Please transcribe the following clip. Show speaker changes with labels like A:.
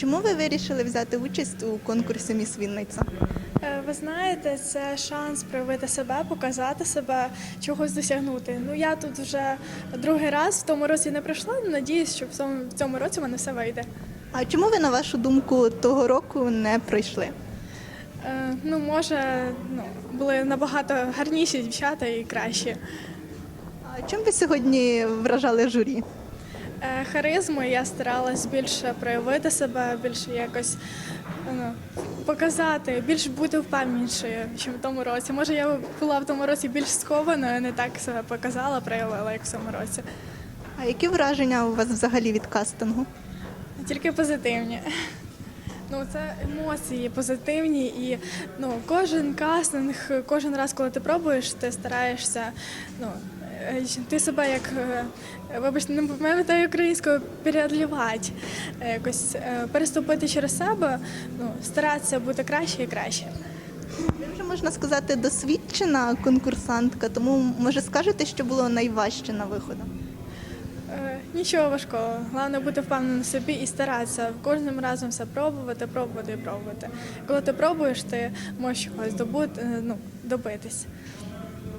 A: Чому ви вирішили взяти участь у конкурсі Міс Вінниця?
B: Е, Ви знаєте, це шанс проявити себе, показати себе, чогось досягнути. Ну я тут вже другий раз в тому році не прийшла. Надіюсь, що в цьому, році в мене все вийде.
A: А чому ви, на вашу думку, того року не пройшли?
B: Е, Ну, може, ну, були набагато гарніші дівчата і кращі.
A: А чим ви сьогодні вражали журі?
B: Е, Харизмою я старалась більше проявити себе, більше якось ну, показати, більш бути впевненішою, ніж в тому році. Може, я була в тому році більш скованою, не так себе показала, проявила, як в цьому році.
A: А які враження у вас взагалі від кастингу?
B: Тільки позитивні. Ну, це емоції позитивні, і ну, кожен кастинг, кожен раз, коли ти пробуєш, ти стараєшся. Ну, ти себе як, е, вибачте, не пам'ятаю українською, переодлівати, е, якось е, переступити через себе, ну, старатися бути краще і краще.
A: Ви вже можна сказати досвідчена конкурсантка, тому може скажете, що було найважче на виходу?
B: Е, Нічого важкого. Головне бути впевненим в собі і старатися кожним разом все пробувати, пробувати і пробувати. Коли ти пробуєш, ти можеш чогось добути, е, ну, добитись.